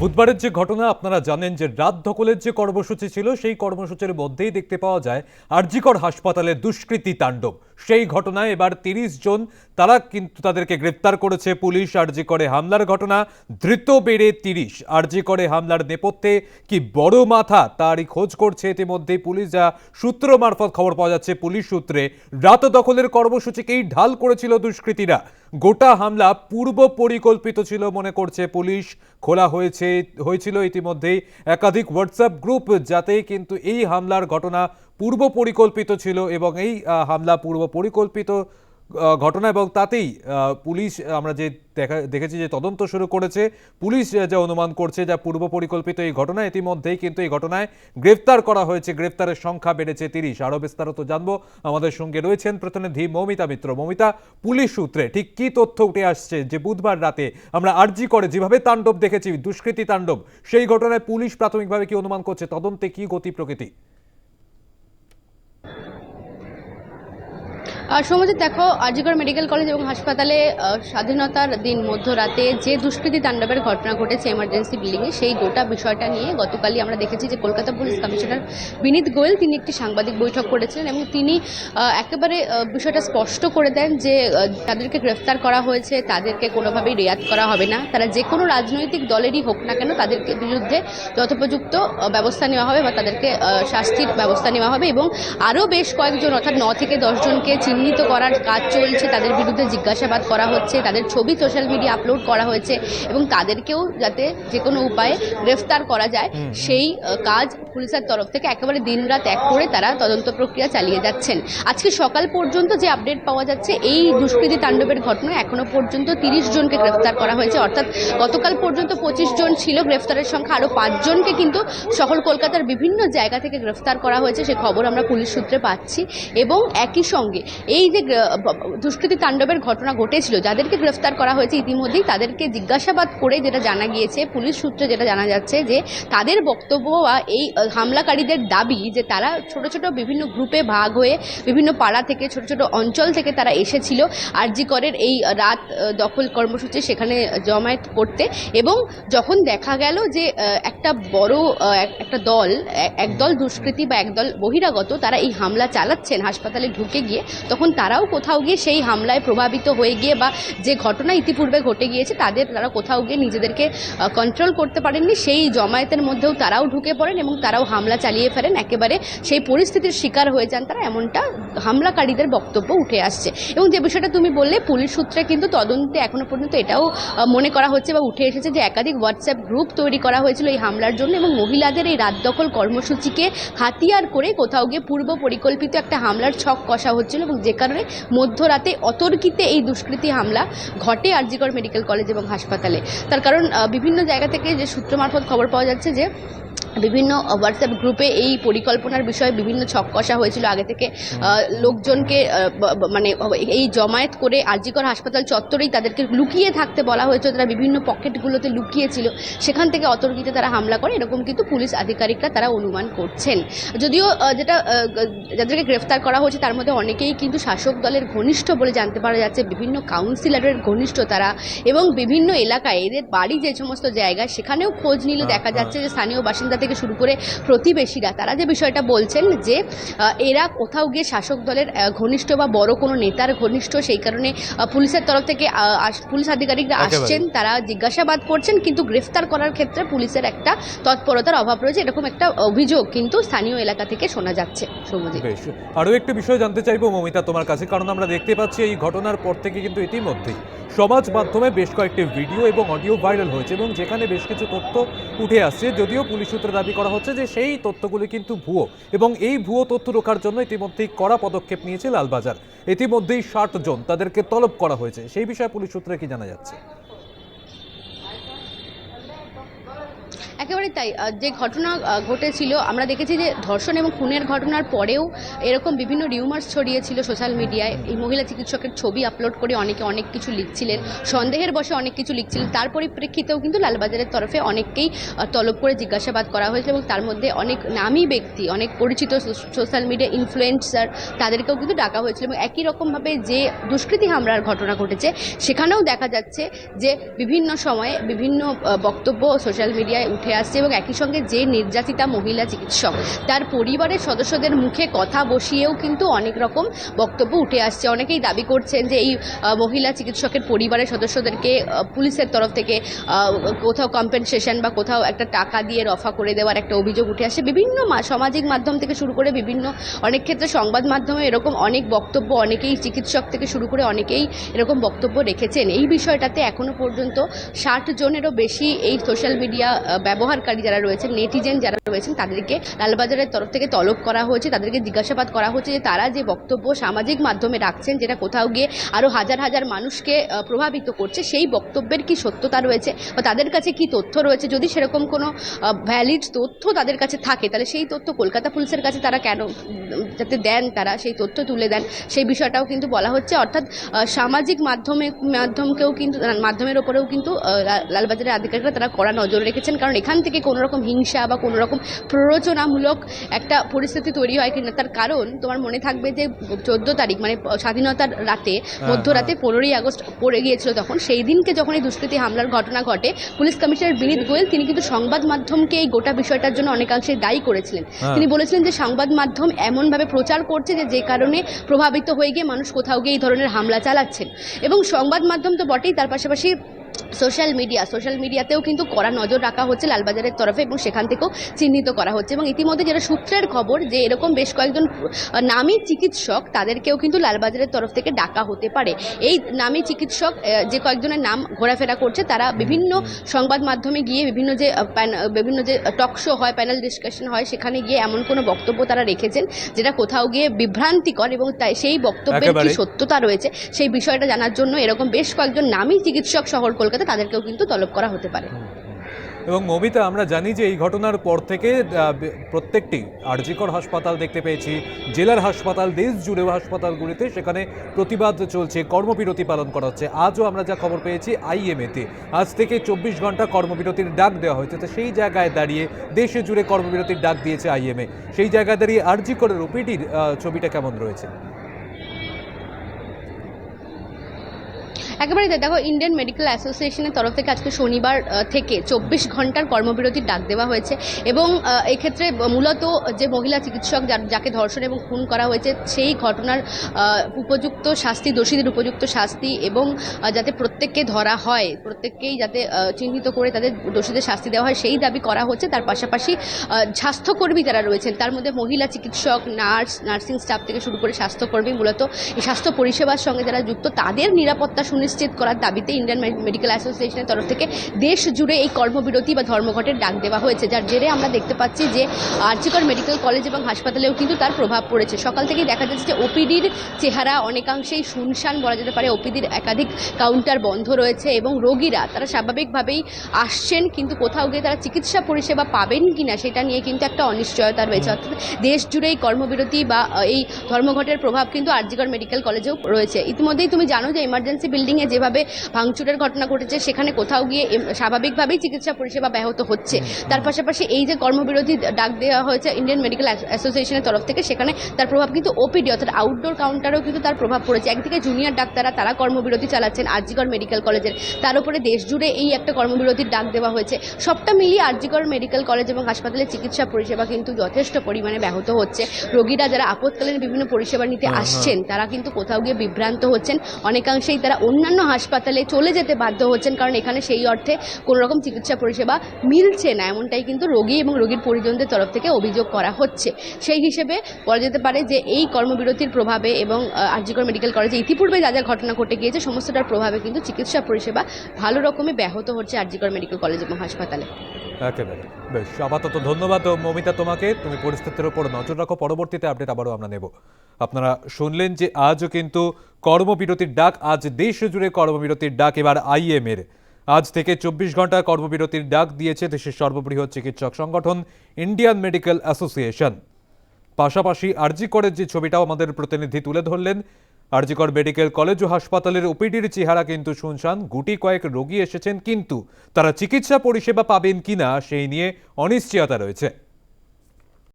বুধবারের যে ঘটনা, আপনারা জানেন যে রাত দখলের যে কর্মসূচি ছিল, সেই কর্মসূচির মধ্যেই দেখতে পাওয়া যায় আরজিকর হাসপাতালে দুষ্কৃতি তাণ্ডব। সেই ঘটনায় এবার তিরিশ জন তারা কিন্তু তাদেরকে গ্রেপ্তার করেছে পুলিশ। আরজি করে হামলার ঘটনা, ধৃত বেড়ে তিরিশ। আরজি করে হামলার নেপথ্যে কি বড় মাথা তারই খোঁজ করছে ইতিমধ্যেই পুলিশ, যা সূত্র মারফত খবর পাওয়া যাচ্ছে। পুলিশ সূত্রে রাত দখলের কর্মসূচিকেই ঢাল করেছিল দুষ্কৃতীরা। গোটা হামলা পূর্ব পরিকল্পিত ছিল মনে করছে পুলিশ। খোলা হয়েছে, হয়েছিল ইতিমধ্যেই একাধিক হোয়াটসঅ্যাপ গ্রুপ যাতে কিন্তু এই হামলার ঘটনা পূর্ব পরিকল্পিত ছিল এবং এই হামলা পূর্ব পরিকল্পিত ঘটনা এবং তাতেই পুলিশ, আমরা যে দেখা, দেখেছি যে তদন্ত শুরু করেছে, পুলিশ যা অনুমান করছে যা পূর্ব পরিকল্পিত এই ঘটনা, ইতিমধ্যেই কিন্তু এই ঘটনায় গ্রেফতার করা হয়েছে, গ্রেফতারের সংখ্যা বেড়েছে তিরিশ। আরও বিস্তারিত জানব। আমাদের সঙ্গে রয়েছেন প্রতিনিধি মৌমিতা মিত্র। মৌমিতা, পুলিশ সূত্রে ঠিক কি তথ্য উঠে আসছে যে বুধবার রাতে আমরা আরজি করে যেভাবে তাণ্ডব দেখেছি, দুষ্কৃতী তাণ্ডব, সেই ঘটনায় পুলিশ প্রাথমিকভাবে কি অনুমান করছে, তদন্তে কি গতি প্রকৃতি? সমাজে দেখো, আজিগড় মেডিকেল কলেজ এবং হাসপাতালে স্বাধীনতার দিন মধ্যরাতে যে দুষ্কৃতী তাণ্ডবের ঘটনা ঘটেছে এমার্জেন্সি বিল্ডিংয়ে সেই গোটা বিষয়টা নিয়ে গতকালই আমরা দেখেছি যে কলকাতা পুলিশ কমিশনার বিনীত গোয়েল তিনি একটি সাংবাদিক বৈঠক করেছিলেন এবং তিনি একেবারে বিষয়টা স্পষ্ট করে দেন যে তাদেরকে গ্রেফতার করা হয়েছে তাদেরকে কোনোভাবেই রেয়াত করা হবে না। তারা যে কোনো রাজনৈতিক দলেরই হোক না কেন তাদেরকে বিরুদ্ধে যথোপযুক্ত ব্যবস্থা নেওয়া হবে বা তাদেরকে শাস্তির ব্যবস্থা নেওয়া হবে এবং আরও বেশ কয়েকজন অর্থাৎ ন থেকে দশজনকে চিহ্নিত করার কাজ চলছে তাদের বিরুদ্ধে জিজ্ঞাসাবাদ করা হচ্ছে তাদের ছবি সোশ্যাল মিডিয়া আপলোড করা হয়েছে এবং তাদেরকেও যাতে যে কোনো উপায়ে গ্রেফতার করা যায় সেই কাজ পুলিশের তরফ থেকে একেবারে দিনরাত এক করে তারা তদন্ত প্রক্রিয়া চালিয়ে যাচ্ছেন। আজকে সকাল পর্যন্ত যে আপডেট পাওয়া যাচ্ছে এই দুষ্কৃতী তাণ্ডবের ঘটনা এখনও পর্যন্ত তিরিশ জনকে গ্রেফতার করা হয়েছে। অর্থাৎ গতকাল পর্যন্ত পঁচিশ জন ছিল গ্রেফতারের সংখ্যা আরও পাঁচজনকে কিন্তু শহর কলকাতার বিভিন্ন জায়গা থেকে গ্রেফতার করা হয়েছে সে খবর আমরা পুলিশ সূত্রে পাচ্ছি। এবং একই সঙ্গে এই যে দুষ্কৃতী তাণ্ডবের ঘটনা ঘটেছিল, যাদেরকে গ্রেফতার করা হয়েছে ইতিমধ্যেই তাদেরকে জিজ্ঞাসাবাদ করে যেটা জানা গিয়েছে, পুলিশ সূত্রে যেটা জানা যাচ্ছে যে তাদের বক্তব্য বা এই হামলাকারীদের দাবি যে তারা ছোট ছোট বিভিন্ন গ্রুপে ভাগ হয়ে বিভিন্ন পাড়া থেকে ছোট ছোট অঞ্চল থেকে তারা এসেছিল আরজি করের এই রাত দখল কর্মসূচি সেখানে জমায়েত করতে এবং যখন দেখা গেল যে একটা বড় একটা দল একদল দুষ্কৃতী বা একদল বহিরাগত তারা এই হামলা চালাচ্ছেন, হাসপাতালে ঢুকে গিয়ে তখন তারাও কোথাও গিয়ে সেই হামলায় প্রভাবিত হয়ে গিয়ে বা যে ঘটনা ইতিপূর্বে ঘটে গিয়েছে, তাদের তারা কোথাও গিয়ে নিজেদেরকে কন্ট্রোল করতে পারেননি। সেই জমায়েতের মধ্যেও তারাও ঢুকে পড়েন এবং তারাও হামলা চালিয়ে ফেলেন একেবারে সেই পরিস্থিতির শিকার হয়ে যান তারা, এমনটা হামলাকারীদের বক্তব্য উঠে আসছে। এবং যে বিষয়টা তুমি বললে, পুলিশ সূত্রে কিন্তু তদন্তে এখনও পর্যন্ত এটাও মনে করা হচ্ছে বা উঠে এসেছে যে একাধিক হোয়াটসঅ্যাপ গ্রুপ তৈরি করা হয়েছিল এই হামলার জন্য এবং মহিলাদের এই রাত দখল কর্মসূচিকে হাতিয়ার করে কোথাও গিয়ে পূর্ব পরিকল্পিত একটা হামলার ছক কষা হচ্ছিল এবং যে কারণে মধ্যরাতে অতর্কিতে এই দুষ্কৃতী হামলা ঘটে আরজিকর মেডিকেল কলেজ এবং হাসপাতালে। তার কারণ বিভিন্ন জায়গা থেকে যে সূত্র মারফত খবর পাওয়া যাচ্ছে যে বিভিন্ন হোয়াটসঅ্যাপ গ্রুপে এই পরিকল্পনার বিষয়ে বিভিন্ন ছক কষা হয়েছিল। আগে থেকে লোকজনকে মানে এই জমায়েত করে আরজিকর হাসপাতাল চত্বরেই তাদেরকে লুকিয়ে থাকতে বলা হয়েছে তারা বিভিন্ন পকেটগুলোতে লুকিয়েছিল। সেখান থেকে অতর্কিতে তারা হামলা করে। এরকম কিন্তু পুলিশ আধিকারিকরা তারা অনুমান করছেন। যদিও যেটা যাদেরকে গ্রেফতার করা হয়েছে তার মধ্যে অনেকেই কিন্তু শাসক দলের ঘনিষ্ঠ বলে জানতে পারা যাচ্ছে। বিভিন্ন কাউন্সিলরের ঘনিষ্ঠ তারা এবং বিভিন্ন এলাকায় এদের বাড়ি যে সমস্ত জায়গায় সেখানেও খোঁজ নিলে দেখা যাচ্ছে যে স্থানীয় বাসিন্দা থেকে শুরু করে প্রতিবেশীরা তারা যে বিষয়টা বলছেন যে এরা কোথাও গিয়ে শাসক দলের ঘনিষ্ঠ বা বড় কোনো নেতার ঘনিষ্ঠ সেই কারণে পুলিশের তরফ থেকে পুলিশ আধিকারিকরা আসছেন তারা জিজ্ঞাসাবাদ করছেন কিন্তু গ্রেফতার করার ক্ষেত্রে পুলিশের একটা তৎপরতার অভাব রয়েছে। এরকম একটা অভিযোগ কিন্তু স্থানীয় এলাকা থেকে শোনা যাচ্ছে। আরও একটি বিষয় জানতে চাইব মমিতা তোমার কাছে কারণ আমরা দেখতে পাচ্ছি এই ঘটনার পর থেকে কিন্তু ইতিমধ্যেই সমাজ মাধ্যমে বেশ কয়েকটি ভিডিও এবং অডিও ভাইরাল হয়েছে এবং যেখানে বেশ কিছু তথ্য উঠে আসছে যদিও পুলিশ সূত্রে দাবি করা হচ্ছে যে সেই তথ্যগুলি কিন্তু ভুয়ো এবং এই ভুয়ো তথ্য রোখার জন্য ইতিমধ্যেই কড়া পদক্ষেপ নিয়েছে লালবাজার। ইতিমধ্যেই ষাট জন তাদেরকে তলব করা হয়েছে। সেই বিষয়ে পুলিশ সূত্রে কি জানা যাচ্ছে? একেবারে তাই যে ঘটনা ঘটেছিল, আমরা দেখেছি যে ধর্ষণ এবং খুনের ঘটনার পরেও এরকম বিভিন্ন রিউমার্স ছড়িয়েছিল সোশ্যাল মিডিয়ায় এই মহিলা চিকিৎসকের ছবি আপলোড করে অনেকে অনেক কিছু লিখছিলেন, সন্দেহের বসে অনেক কিছু লিখছিলেন। তার পরিপ্রেক্ষিতেও কিন্তু লালবাজারের তরফে অনেককেই তলব করে জিজ্ঞাসাবাদ করা হয়েছে এবং তার মধ্যে অনেক নামী ব্যক্তি, অনেক পরিচিত সোশ্যাল মিডিয়া ইনফ্লুয়েন্সার তাদেরকেও কিন্তু ডাকা হয়েছিল এবং একই রকমভাবে যে দুষ্কৃতী হামলার ঘটনা ঘটেছে, সেখানেও দেখা যাচ্ছে যে বিভিন্ন সময়ে বিভিন্ন বক্তব্য সোশ্যাল মিডিয়ায় উঠে আসছে এবং একই সঙ্গে যে নির্যাতিতা মহিলা চিকিৎসক, তার পরিবারের সদস্যদের মুখে কথা বসিয়েও কিন্তু অনেক রকম বক্তব্য উঠে আসছে। অনেকেই দাবি করছেন যে এই মহিলা চিকিৎসকের পরিবারের সদস্যদেরকে পুলিশের তরফ থেকে কোথাও কম্পেনসেশন বা কোথাও একটা টাকা দিয়ে রফা করে দেওয়ার একটা অভিযোগ উঠে আসছে বিভিন্ন সামাজিক মাধ্যম থেকে শুরু করে বিভিন্ন অনেক ক্ষেত্রে সংবাদ মাধ্যমে এরকম অনেক বক্তব্য অনেকেই চিকিৎসক থেকে শুরু করে অনেকেই এরকম বক্তব্য রেখেছেন। এই বিষয়টাতে এখনও পর্যন্ত ষাট জনেরও বেশি এই সোশ্যাল মিডিয়া ব্যবহারকারী যারা রয়েছেন, নেটিজেন যারা রয়েছেন, তাদেরকে লালবাজারের তরফ থেকে তলব করা হয়েছে, তাদেরকে জিজ্ঞাসাবাদ করা হচ্ছে যে তারা যে বক্তব্য সামাজিক মাধ্যমে রাখছেন, যেটা কোথাও গিয়ে আরও হাজার হাজার মানুষকে প্রভাবিত করছে, সেই বক্তব্যের কি সত্যতা রয়েছে বা তাদের কাছে কি তথ্য রয়েছে? যদি সেরকম কোনো ভ্যালিড তথ্য তাদের কাছে থাকে, তাহলে সেই তথ্য কলকাতা পুলিশের কাছে তারা কেন, যাতে দেন তারা সেই তথ্য তুলে দেন? সেই বিষয়টাও কিন্তু বলা হচ্ছে। অর্থাৎ সামাজিক মাধ্যমে, মাধ্যমকেও কিন্তু, মাধ্যমের ওপরেও কিন্তু লালবাজারের আধিকারিকরা তারা কড়া নজর রেখেছেন, কারণ এখান থেকে কোনো রকম হিংসা বা কোনো রকম প্ররোচনামূলক একটা পরিস্থিতি তৈরি হয় কিনা তার কারণ তোমার মনে থাকবে যে চোদ্দ তারিখ মানে স্বাধীনতার রাতে মধ্যরাতে পনেরোই আগস্ট পড়ে গিয়েছিল তখন সেই দিনকে যখন এই দুষ্কৃতী হামলার ঘটনা ঘটে পুলিশ কমিশনার বিনীত গোয়েল তিনি কিন্তু সংবাদ মাধ্যমকে এই গোটা বিষয়টার জন্য অনেকাংশে দায়ী করেছিলেন। হ্যাঁ। তিনি বলেছিলেন যে সংবাদ মাধ্যম এমনভাবে প্রচার করছে যে যে কারণে প্রভাবিত হয়ে গিয়ে মানুষ কোথাও গিয়ে এই ধরনের হামলা চালাচ্ছেন। এবং সংবাদ মাধ্যম তো বটেই তার পাশাপাশি সোশ্যাল মিডিয়া সোশ্যাল মিডিয়াতেও কিন্তু কড়া নজর রাখা হচ্ছে লালবাজারের তরফে এবং সেখান থেকেও চিহ্নিত করা হচ্ছে এবং ইতিমধ্যে যেটা সূত্রের খবর যে এরকম বেশ কয়েকজন নামী চিকিৎসক তাদেরকেও কিন্তু লালবাজারের তরফ থেকে ডাকা হতে পারে। এই নামী চিকিৎসক যে কয়েকজনের নাম ঘোরাফেরা করছে তারা বিভিন্ন সংবাদ মাধ্যমে গিয়ে বিভিন্ন যে বিভিন্ন যে টক শো হয় প্যানেল ডিসকাশন হয় সেখানে গিয়ে এমন কোনো বক্তব্য তারা রেখেছেন যেটা কোথাও গিয়ে বিভ্রান্তিকর এবং তাই সেই বক্তব্যের কি সত্যতা রয়েছে সেই বিষয়টা জানার জন্য এরকম বেশ কয়েকজন নামী চিকিৎসক শহর কলকাতা, তাদেরকেও কিন্তু তলব করা হতে পারে। এবং মমিতা, আমরা জানি যে এই ঘটনার পর থেকে প্রত্যেকটি আরজিকর হাসপাতাল দেখতে পেয়েছি, জেলার হাসপাতাল দেশ জুড়েও হাসপাতালগুলিতে সেখানে প্রতিবাদ চলছে, কর্মবিরতি পালন করা হচ্ছে। আজও আমরা যা খবর পেয়েছি আইএমএতে আজ থেকে চব্বিশ ঘণ্টা কর্মবিরতির ডাক দেওয়া হয়েছে। তো সেই জায়গায় দাঁড়িয়ে দেশে জুড়ে কর্মবিরতির ডাক দিয়েছে আইএমএ সেই জায়গায় দাঁড়িয়ে আরজিকরের ওপিডির ছবিটা কেমন রয়েছে? একেবারে দেখো ইন্ডিয়ান মেডিকেল অ্যাসোসিয়েশনের তরফ থেকে আজকে শনিবার থেকে চব্বিশ ঘণ্টার কর্মবিরতির ডাক দেওয়া হয়েছে এবং এক্ষেত্রে মূলত যে মহিলা চিকিৎসক যাকে ধর্ষণ এবং খুন করা হয়েছে, সেই ঘটনার উপযুক্ত শাস্তি, দোষীদের উপযুক্ত শাস্তি এবং যাতে প্রত্যেককে ধরা হয়, প্রত্যেককেই যাতে চিহ্নিত করে তাদের দোষীদের শাস্তি দেওয়া হয়, সেই দাবি করা হচ্ছে। তার পাশাপাশি স্বাস্থ্যকর্মী যারা রয়েছেন, তার মধ্যে মহিলা চিকিৎসক, নার্স, নার্সিং স্টাফ থেকে শুরু করে স্বাস্থ্যকর্মী মূলত, এই স্বাস্থ্য পরিষেবার সঙ্গে যারা যুক্ত, তাদের নিরাপত্তা সুনিশ্চিত করার দাবিতে ইন্ডিয়ান মেডিকেল অ্যাসোসিয়েশনের তরফ থেকে দেশ জুড়ে এই কর্মবিরতি বা ধর্মঘটের ডাক দেওয়া হয়েছে, যার জেরে আমরা দেখতে পাচ্ছি যে আর্চিকর মেডিকেল কলেজ এবং হাসপাতালেও কিন্তু তার প্রভাব পড়েছে। সকাল থেকেই দেখা যাচ্ছে যে ওপিডির চেহারা অনেকাংশেই শুনশান বলা যেতে পারে। ওপিডির একাধিক কাউন্টার বন্ধ রয়েছে এবং রোগীরা তারা স্বাভাবিকভাবেই আসছেন, কিন্তু কোথাও গিয়ে তারা চিকিৎসা পরিষেবা পাবেন কিনা সেটা নিয়ে কিন্তু একটা অনিশ্চয়তা রয়েছে। অর্থাৎ দেশ জুড়ে এই কর্মবিরতি বা এই ধর্মঘটের প্রভাব কিন্তু আরজিগড় মেডিকেল কলেজেও রয়েছে। ইতিমধ্যেই তুমি জানো যে ইমার্জেন্সি বিল্ডিংয়ে যেভাবে ভাঙচুরের ঘটনা ঘটেছে সেখানে কোথাও গিয়ে স্বাভাবিকভাবেই চিকিৎসা পরিষেবা ব্যাহত হচ্ছে। তার পাশাপাশি এই যে কর্মবিরতি ডাক দেওয়া হয়েছে ইন্ডিয়ান মেডিকেল অ্যাসোসিয়েশনের তরফ থেকে সেখানে তার প্রভাব কিন্তু ওপিডি অর্থাৎ আউটডোর কাউন্টারেও কিন্তু তার প্রভাব পড়েছে। একদিকে জুনিয়র ডাক্তাররা তারা কর্মবিরতি চালাচ্ছেন আরজিগড় মেডিকেল কলেজের তার উপরে দেশ জুড়ে এই একটা কর্মবিরতির ডাক দেওয়া হয়েছে। সবটা মিলিয়ে আরজিগড় মেডিকেল কলেজ এবং হাসপাতালে চিকিৎসা পরিষেবা কিন্তু যথেষ্ট পরিমাণে ব্যাহত হচ্ছে। রোগীরা যারা আপৎকালীন বিভিন্ন পরিষেবা নিতে আসছেন তারা কিন্তু কোথাও গিয়ে বিভ্রান্ত হচ্ছেন। অনেকাংশেই তারা অন্যান্য হাসপাতালে চলে যেতে বাধ্য হচ্ছেন, কারণ এখানে সেই অর্থে কোনো রকম চিকিৎসা পরিষেবা মিলছে না। এমনটাই কিন্তু রোগী এবং রোগীর পরিজনদের তরফ থেকে অভিযোগ করা হচ্ছে। সেই হিসেবে বলা যেতে পারে যে এই কর্মবিরতির প্রভাবে এবং আরজিকর মেডিকেল কলেজে ইতিপূর্বে যা যা ঘটনা ঘটে গিয়েছে, সমস্তটার প্রভাবে কিন্তু চিকিৎসা পরিষেবা ভালো রকমে ব্যাহত হচ্ছে আরজিকর মেডিকেল কলেজ এবং হাসপাতালে। একেবারে। বেশ, আপাতত ধন্যবাদ মমিতা তোমাকে। তুমি পরিস্থিতির উপর নজর রাখো। পরবর্তীতে আপডেট আবারও আমরা নেব। আপনারা শুনলেন যে আজও কিন্তু কর্মবিরতির ডাক, আজ দেশ জুড়ে কর্মবিরতির ডাক, এবার আইএম এর। আজ থেকে চব্বিশ ঘণ্টা কর্মবিরতির ডাক দিয়েছে দেশের সর্ববৃহৎ চিকিৎসক সংগঠন ইন্ডিয়ান মেডিকেল অ্যাসোসিয়েশন। পাশাপাশি আরজিকরের যে ছবিটাও আমাদের প্রতিনিধি তুলে ধরলেন, আরজিকর মেডিকেল কলেজ ও হাসপাতালের ওপিডির চেহারা কিন্তু শুনশান, গুটি কয়েক রোগী এসেছেন, কিন্তু তারা চিকিৎসা পরিষেবা পাবেন কিনা সেই নিয়ে অনিশ্চয়তা রয়েছে।